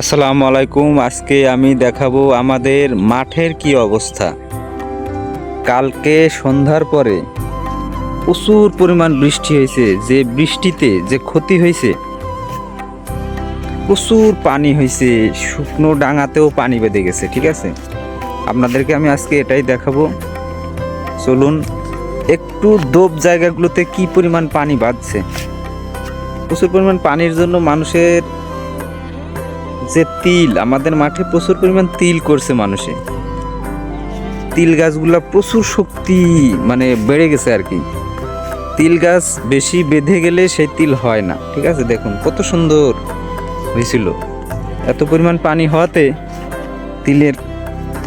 আসসালামু আলাইকুম, আজকে আমি দেখাবো আমাদের মাঠের কি অবস্থা। কালকে সন্ধ্যার পরে প্রচুর পরিমাণ বৃষ্টি হয়েছে, যে বৃষ্টিতে যে ক্ষতি হয়েছে, প্রচুর পানি হয়েছে, শুকনো ডাঙাতেও পানি বেঁধে গেছে, ঠিক আছে? আপনাদেরকে আমি আজকে এটাই দেখাবো। চলুন, একটু দোপ জায়গাগুলোতে কি পরিমাণ পানি বাঁধছে? প্রচুর পরিমাণ পানির জন্য মানুষের যে তিল, আমাদের মাঠে প্রচুর পরিমাণ তিল করছে মানুষে। তিল গাছগুলা প্রচুর শক্তি মানে বেড়ে গেছে আর কি। তিল গাছ বেশি বেঁধে গেলে সেই তিল হয় না, ঠিক আছে? দেখুন, কত সুন্দর হয়েছিল। এত পরিমাণ পানি হওয়াতে তিলের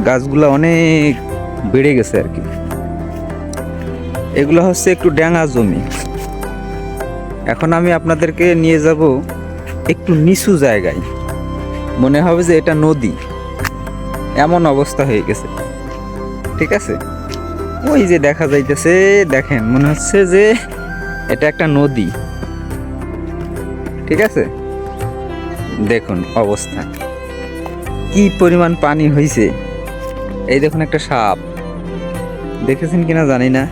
গাছগুলা অনেক বেড়ে গেছে আর কি। এগুলো হচ্ছে একটু ড্যাঙা জমি। এখন আমি আপনাদেরকে নিয়ে যাব একটু নিচু জায়গায়। মনে হবে যে এটা নদী। এমন অবস্থা হয়ে গেছে। ঠিক আছে? ওই যে দেখা যাইতেছে, দেখেন, মনে হচ্ছে যে এটা একটা নদী। ঠিক আছে? দেখুন অবস্থা। কি পরিমাণ পানি হয়েছে এই দেখুন একটা সাপ। দেখেছেন কিনা জানি না।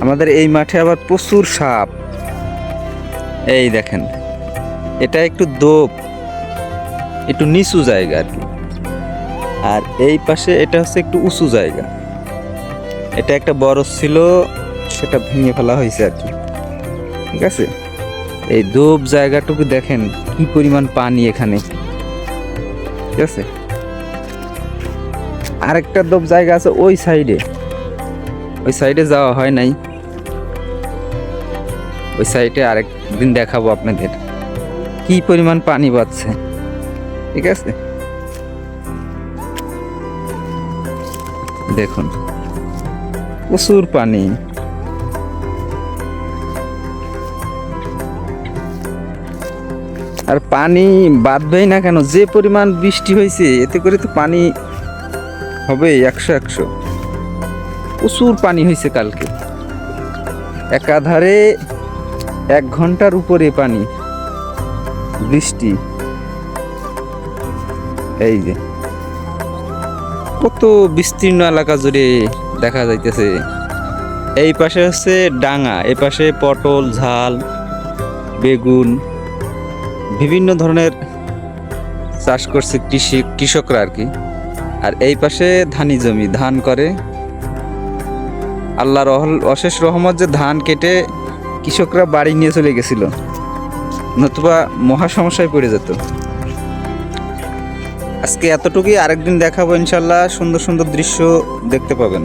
আমাদের এই মাঠে আবার প্রচুর সাপ। এই দেখেন, এটা একটু দোপ। একটু নিচু জায়গা আর কি। আর এই পাশে এটা হচ্ছে একটু উঁচু জায়গা। এটা একটা বড় ছিল, সেটা ভেঙে ফেলা হয়েছে আর কি। ঠিক আছে? এই দোপ জায়গাটুকু দেখেন, কি পরিমাণ পানি এখানে। ঠিক আছে? আরেকটা দোপ জায়গা আছে ওই সাইডে। ওই সাইডে যাওয়া হয় নাই। ওই সাইডে আরেক দিন দেখাবো আপনাদের। কি পরিমাণ পানি বাচ্ছে ঠিক আছে? দেখুন, প্রচুর পানি। আর পানি বাঁধবেই না কেন, যে পরিমাণ বৃষ্টি হয়েছে, এতে করে তো পানি হবে একশো একশো। প্রচুর পানি হয়েছে কালকে। একাধারে এক ঘণ্টার উপরে পানি, বৃষ্টি। এই যে। কত বিস্তীর্ণ এলাকা জুড়ে দেখা যাইতেছে। এই পাশে হচ্ছে ডাঙা এই পাশে পটল, ঝাল, বেগুন, বিভিন্ন ধরনের চাষ করছে কৃষি, কৃষকরা আর কি। আর এই পাশে ধানি জমি, ধান করে। আল্লাহর অহল- অশেষ রহমত যে ধান কেটে কৃষকরা বাড়ি নিয়ে চলে গেছিল। নতুবা মহা সমস্যায় পড়ে যেত। আজকে এতটুকুই। আরেকদিন দেখাবো ইনশাল্লাহ সুন্দর সুন্দর দৃশ্য দেখতে পাবেন।